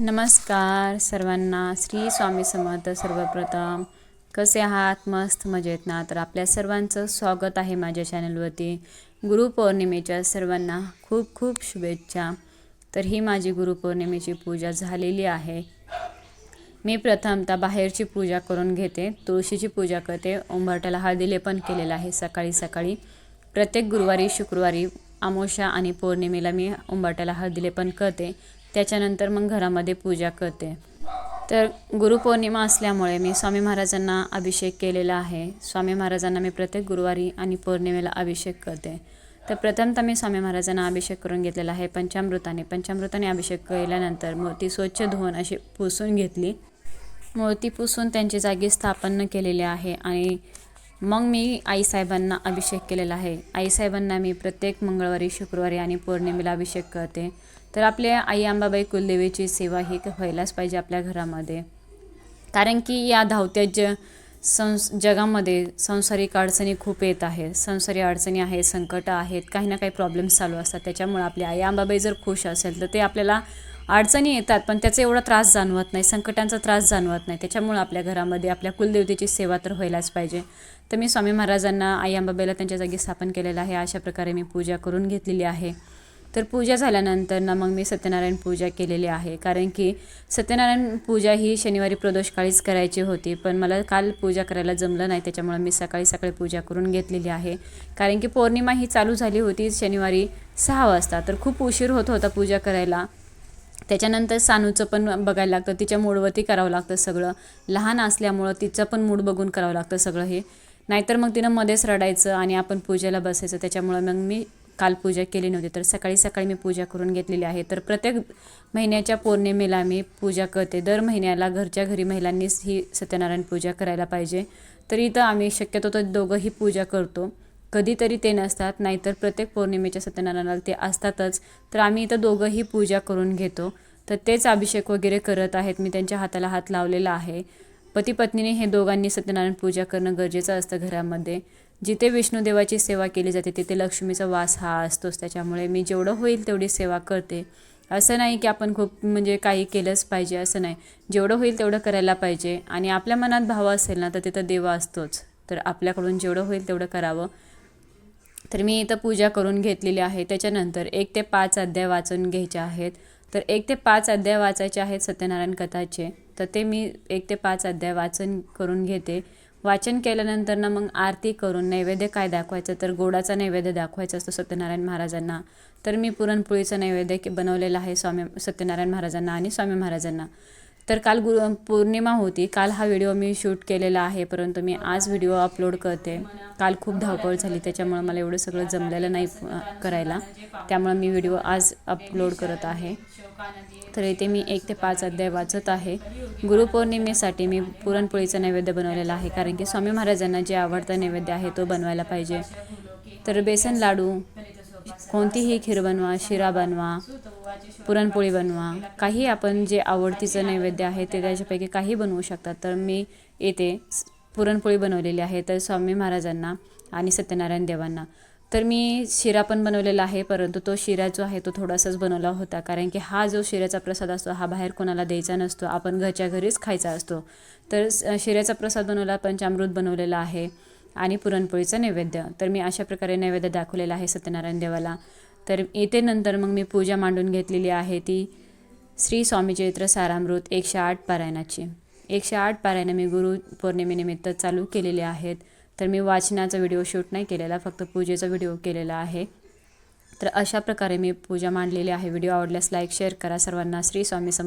नमस्कार सर्वांना. श्री स्वामी समर्थ सर्वप्रथम. कसे आहात? मस्त मजेत ना तर आपल्या सर्वांचं स्वागत आहे माझ्या चॅनलवरती गुरुपौर्णिमेच्या सर्वांना खूप खूप शुभेच्छा. तर ही माझी गुरुपौर्णिमेची पूजा झालेली आहे. मी प्रथमतः बाहेरची पूजा करून घेते. तुळशीची पूजा करते. उंबरट्याला हळदीले पण केलेलं आहे सकाळी सकाळी. प्रत्येक गुरुवारी शुक्रवारी आमोशा आणि पौर्णिमेला मी उंबरट्याला हळदीले पण करते. त्याच्यानंतर मग घरामध्ये पूजा करते. तर गुरुपौर्णिमा असल्यामुळे मी स्वामी महाराजांना अभिषेक केलेला आहे. स्वामी महाराजांना मी प्रत्येक गुरुवारी आणि पौर्णिमेला अभिषेक करते. तर प्रथमतः मी स्वामी महाराजांना अभिषेक करून घेतलेला आहे पंचामृताने. पंचामृताने अभिषेक केल्यानंतर मूर्ती स्वच्छ धुवून अशी पुसून घेतली. मूर्ती पुसून त्यांची जागी स्थापन केलेली आहे आणि मग मी आईसाहेबांना अभिषेक केलेला आहे. आईसाहेबांना मी प्रत्येक मंगळवारी शुक्रवारी आणि पौर्णिमेला अभिषेक करते. तर आपल्या आई अंबाबाई कुलदेवीची सेवा ही व्हायलाच पाहिजे आपल्या घरामध्ये. कारण की या धावत्या ज संस जगामध्ये संसारिक अडचणी खूप येत आहेत. संसारी अडचणी आहेत संकटं आहेत काही ना काही प्रॉब्लेम्स चालू असतात. त्याच्यामुळे आपली आई अंबाबाई जर खुश असेल तर ते आपल्याला अडचणी येतात पण त्याचा एवढा त्रास जाणवत नाही संकटांचा त्रास जाणवत नाही. त्याच्यामुळं आपल्या घरामध्ये आपल्या कुलदेवतेची सेवा तर व्हायलाच पाहिजे. तर मी स्वामी महाराजांना आई अंबाबाईला त्यांच्या जागी स्थापन केलेलं आहे. अशा प्रकारे मी पूजा करून घेतलेली आहे. तर पूजा झाल्यानंतर ना मग मी सत्यनारायण पूजा केलेली आहे. कारण की सत्यनारायण पूजा ही शनिवारी प्रदोषकाळीच करायची होती पण मला काल पूजा करायला जमलं नाही त्याच्यामुळे मी सकाळी सकाळी पूजा करून घेतलेली आहे. कारण की पौर्णिमा ही चालू झाली होती शनिवारी सहा वाजता तर खूप उशीर होत होता पूजा करायला. त्याच्यानंतर सानूचं पण बघायला लागतं तिच्या मूडवरती करावं लागतं सगळं. लहान असल्यामुळं तिचं पण मूड बघून करावं लागतं सगळं हे. नाहीतर मग तिनं मध्येच रडायचं आणि आपण पूजेला बसायचं. त्याच्यामुळं मग मी काल पूजा केली नव्हती तर सकाळी सकाळी मी पूजा करून घेतलेली आहे. तर प्रत्येक महिन्याच्या पौर्णिमेला मी पूजा करते. दर महिन्याला घरच्या घरी महिलांनीच ही सत्यनारायण पूजा करायला पाहिजे. तर इथं आम्ही शक्यतो तर दोघंही पूजा करतो. कधीतरी ते नसतात नाहीतर प्रत्येक पौर्णिमेच्या सत्यनारायणाला ते असतातच. तर आम्ही इथं दोघंही पूजा करून घेतो. तर तेच अभिषेक वगैरे करत आहेत. मी त्यांच्या हाताला हात लावलेला आहे. पती पत्नीने हे दोघांनी सत्यनारायण पूजा करणं गरजेचं असतं घरामध्ये. जिथे विष्णुदेवाची सेवा केली जाते तिथे लक्ष्मीचा वास हा असतोच. त्याच्यामुळे मी जेवढं होईल तेवढी सेवा करते. असं नाही की आपण खूप म्हणजे काही केलंच पाहिजे असं नाही. जेवढं होईल तेवढं करायला पाहिजे. आणि आपल्या मनात भाव असेल ना तर तिथं देवा असतोच. तर आपल्याकडून जेवढं होईल तेवढं करावं. तर मी इथं पूजा करून घेतलेली आहे. त्याच्यानंतर एक ते पाच अध्याय वाचून घ्यायचे आहेत. तर एक ते पाच अध्याय वाचायचे आहेत सत्यनारायण कथाचे. तर ते मी एक ते पाच अध्याय वाचन करून घेते. वाचन केल्यानंतर ना मग आरती करून नैवेद्य काय दाखवायचं? तर गोडाचा नैवेद्य दाखवायचा असतो सत्यनारायण महाराजांना. तर मी पुरणपोळीचं नैवेद्य बनवलेलं आहे स्वामी सत्यनारायण महाराजांना आणि स्वामी महाराजांना. तर काल गुरु पौर्णिमा होती. काल हा व्हिडिओ मी शूट केलेला आहे. परंतु मी आज व्हिडिओ अपलोड करते. काल खूप धावपळ झाली. त्याच्यामुळं मला एवढं सगळं जमलेलं नाही करायला. त्यामुळं मी व्हिडिओ आज अपलोड करत आहे. तर इथे मी एक ते पाच अध्याय वाचत आहे. गुरुपौर्णिमेसाठी मी पुरणपोळीचा नैवेद्य बनवलेला आहे. कारण की स्वामी महाराजांना जे आवडतं नैवेद्य आहे तो बनवायला पाहिजे. तर बेसन लाडू कोणतीही खीर बनवा शिरा बनवा पुरणपोळी बनवा. काही आपण जे आवडतीचं नैवेद्य आहे ते त्याच्यापैकी काही बनवू शकतात. तर मी येथे पुरणपोळी बनवलेली आहे तर स्वामी महाराजांना आणि सत्यनारायण देवांना. तर मी शिरा पण बनवलेला आहे परंतु तो शिरा जो आहे तो थोडासाच बनवला होता. कारण की हा जो शिऱ्याचा प्रसाद असतो हा बाहेर कोणाला द्यायचा नसतो. आपण घरच्या घरीच खायचा असतो. तर शिऱ्याचा प्रसाद बनवला पंचामृत बनवलेला आहे आणि पुरणपोळीचं नैवेद्य. तर मी अशा प्रकारे नैवेद्य दाखवलेला आहे सत्यनारायण देवाला. तर येते नंतर मग मी पूजा मांडून घेतलेली आहे ती श्री स्वामी चरित्र सारामृत एकशे आठ पारायणाची. एकशे आठ पारायणं मी गुरु पौर्णिमेनिमित्त चालू केलेले आहेत. तर मी वाचनाचा व्हिडिओ शूट नाही केलेला फक्त पूजेचा व्हिडिओ केलेला आहे. तर अशा प्रकारे मी पूजा मांडलेली आहे. व्हिडिओ आवडल्यास लाईक शेअर करा. सर्वांना श्री स्वामी सम